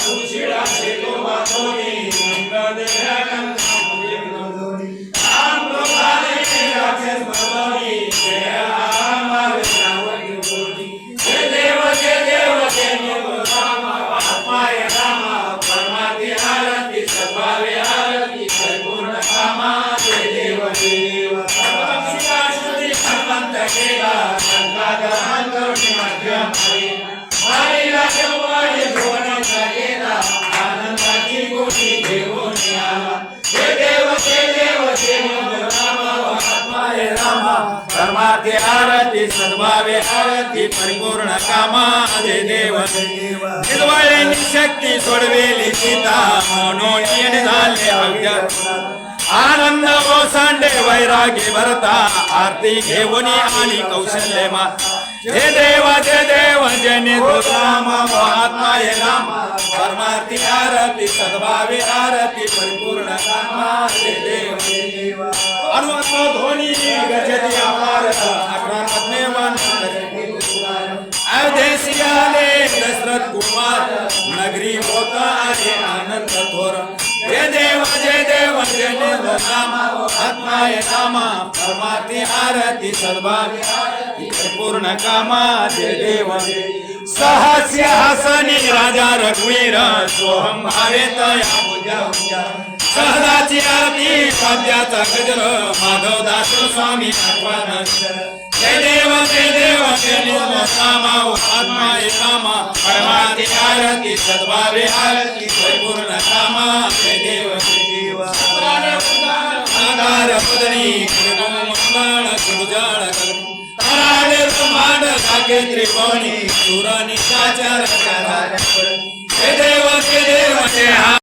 संकट साधू शिळा शेतो वाचोनी मंगल देहकं राम कृपाने राक्षस भगवनी जय राम रावण बोली जय देव जय देव जय देव राम आत्माय राम परमाती आरती सद्भावे आरती परिपूर्ण कामा जय देव जय देव शिवा श्रुती हनुमंत केला संकादहन करुणी मध्यम हरी मारीला शंभरी भुवन गेला परमार्थे आरती सद्भावे आरती परिपूर्ण कामा दे देव निर्वळेली शक्ती सोडवेली सीता झाले अव्य आनंद ओसांडे वैरागी भरता आरती घेऊन आणि कौशल्य मा जय देव जय देव, जय राम, महात्मा हे राम। परमार्थी आरती, सद्भावे आरती, परिपूर्ण कामा। जय देव जय देव। हनुमंत धोनी गजती अपार अकरा पत्ने अयोध्येशी आले दशरथ कुमार नगरी होत आले आनंद थोर जय देव जय देव। राम आत्माय रामा परमाती आरती सद्भावी पूर्ण कामा जय देव. सहस्य हसनी राजा रघुवीर सोहम भावेत या पूजा सहदाची आरती पद्याचा गजर, माधव दास स्वामी आठवण जय देव जय देव जय देव रामा आत्मा कामा परमाती आरती सद्भावे आरती. परिपूर्ण कामा जय देव. जय ದಾರ ಪದನಿ ಕೃಗಮ ಮಂದಾಣ ಸುಜಾಳ ಕರಾಡ ಬ್ರಹ್ಮಾಂಡ ಸಾಕೆ ತ್ರಿಕೋಣಿ ಸುರಾನಿ ಸಾಚಾರ ಕರಾಡ ದೇವ ದೇವ ದೇಹ